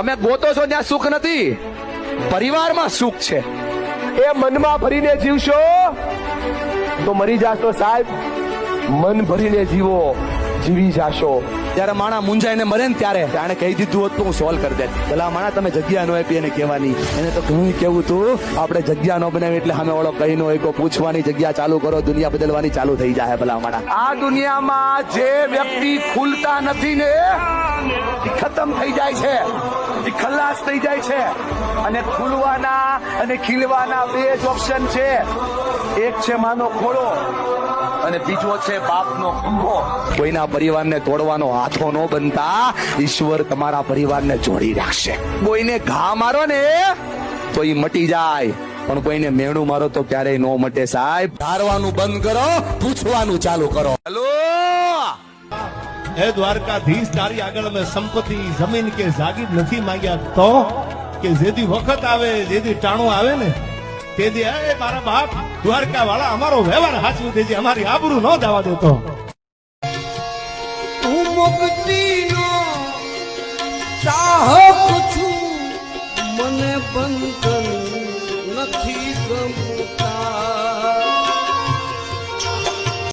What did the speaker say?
તમે ગોતો છો ત્યાં સુખ નથી. પરિવારમાં સુખ છે. એ મનમાં ભરીને જીવશો તો મરી જાશો સાહેબ. મન ભરીને જીવો, જીવી જાશો. જ્યારે માણા મુંજાઈને મરે ને ત્યારે આને કહી દીધું હોત તો હું સોલ્વ કરી દે પેલા માણા, તમે જગ્યા ન આપી એને કહેવાની. એને તો ઘણું કેવું તું, આપણે જગ્યા નો બનાવી એટલે સામે વાળો કઈ નો હોય પૂછવાની જગ્યા ચાલુ કરો, દુનિયા બદલવાની ચાલુ થઈ જાય પેલા માણા. આ દુનિયામાં જે વ્યક્તિ ખુલતા નથી ને ખતમ થઈ જાય છે. એ ખલ્લાસ થઈ જાય છે. અને ખુલવાના અને ખીલવાના બે જ ઓપ્શન છે. એક છે માનો ખોળો અને બીજો છે બાપનો ખંભો. કોઈના પરિવારને તોડવાનો હાથો ન બનતા ઈશ્વર તમારા પરિવારને જોડી રાખશે. કોઈને ઘા મારો ને તો એ મટી જાય. પણ કોઈને મેણું મારો તો ક્યારેય ન મટે સાહેબ. ધારવાનું બંધ કરો, પૂછવાનું ચાલુ કરો. હેલો? હે દ્વારકાધીશ, તારી આગળ મેં સંપત્તિ જમીન કે જાગીર નથી માંગ્યા તો કે જેથી વખત આવે જેથી ટાણું આવે ને તેથી એ મારા બાપ દ્વારકા વાળા અમારો વ્યવહાર હાચવું દેજે અમારી આબરૂ ન જવા દેતો. હું ચાહક છું, મને બંધન નથી ગમતા.